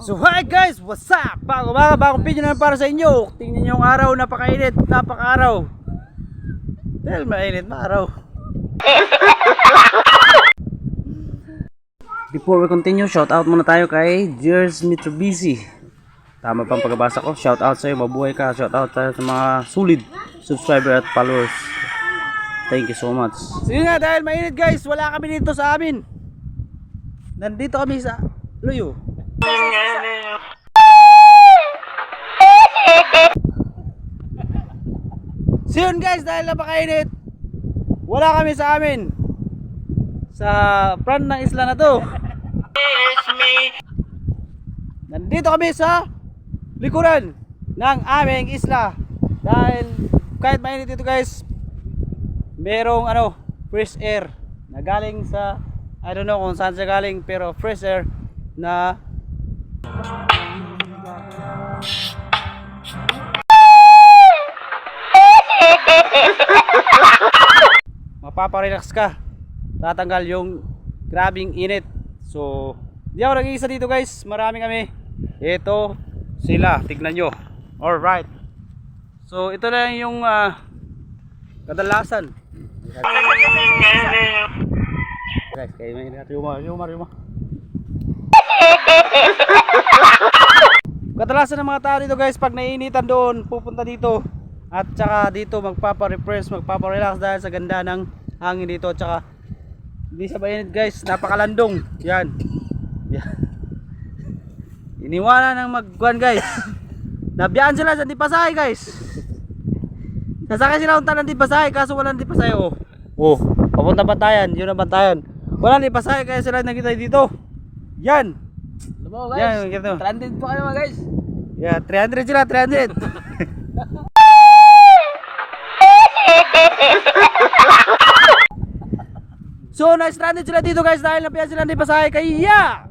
So hi guys, what's up? Bago mga bagong video na para sa inyo. Tingnan niyo yung araw, napakainit, napaka-araw. Dahil mainit na araw. Before we continue, shout out muna tayo kay Jers Mitsubishi. Tama pang pagbabasa ko. Shout out sa'yo, mabuhay ka. Shout out tayo sa mga sulit subscriber at followers. Thank you so much. Sige nga, dahil mainit guys, wala kami dito sa amin. Nandito kami sa Luyo. So yun guys, dahil napakainit, wala kami sa amin. Sa front ng isla na to. Nandito kami sa likuran ng aming isla. Dahil kahit mainit ito guys, merong ano, fresh air na galing sa I don't know kung saan siya galing pero fresh air na mapaparelax ka. Tatanggal yung grabing init. So di ako nag-iisa dito guys. Marami kami. Ito sila. Tignan nyo. Alright. So ito na yung ah, kadalasan. Guys kayo may inat yuma yuma yuma kadalasan ng mga tao dito guys pag naiinitan doon pupunta dito. At saka dito magpapa-refresh magpapa-relax dahil sa ganda ng hangin dito. At saka hindi sa mainit guys. Napakalandong yan. Yan. Iniwanan ng magkuhan guys. Nabiyaan sila sa Dipasahay guys. Nasakay sila unta ng Dipasahay kaso walang Dipasahay oh. Oh papunta bantayan. Yun ang bantayan. Walang Dipasahay kaya sila nakita dito. Yan Yan guys. ganito Stranded po kayo mga guys. Yeah, 300 sila, 300. so, na-stranded sila dito guys dahil napiyan sila hindi pasahe kaya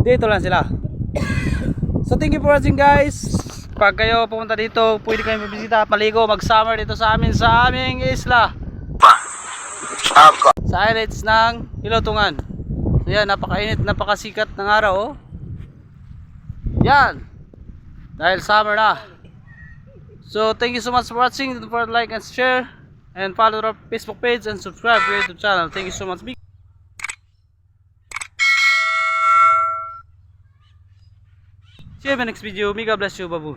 dito lang sila. so, thank you for watching guys. Pag kayo pumunta dito, pwede kayo mabisita at maligo, mag-summer dito sa amin sa aming isla. Sa highlights ng Ilotungan. So yan, napakainit, napakasikat ng araw oh. Yan. Dahil summer na. So thank you so much for watching. Don't forget like and share. And follow our Facebook page and subscribe to our YouTube channel. Thank you so much. See you in the next video. Mega bless you, babu.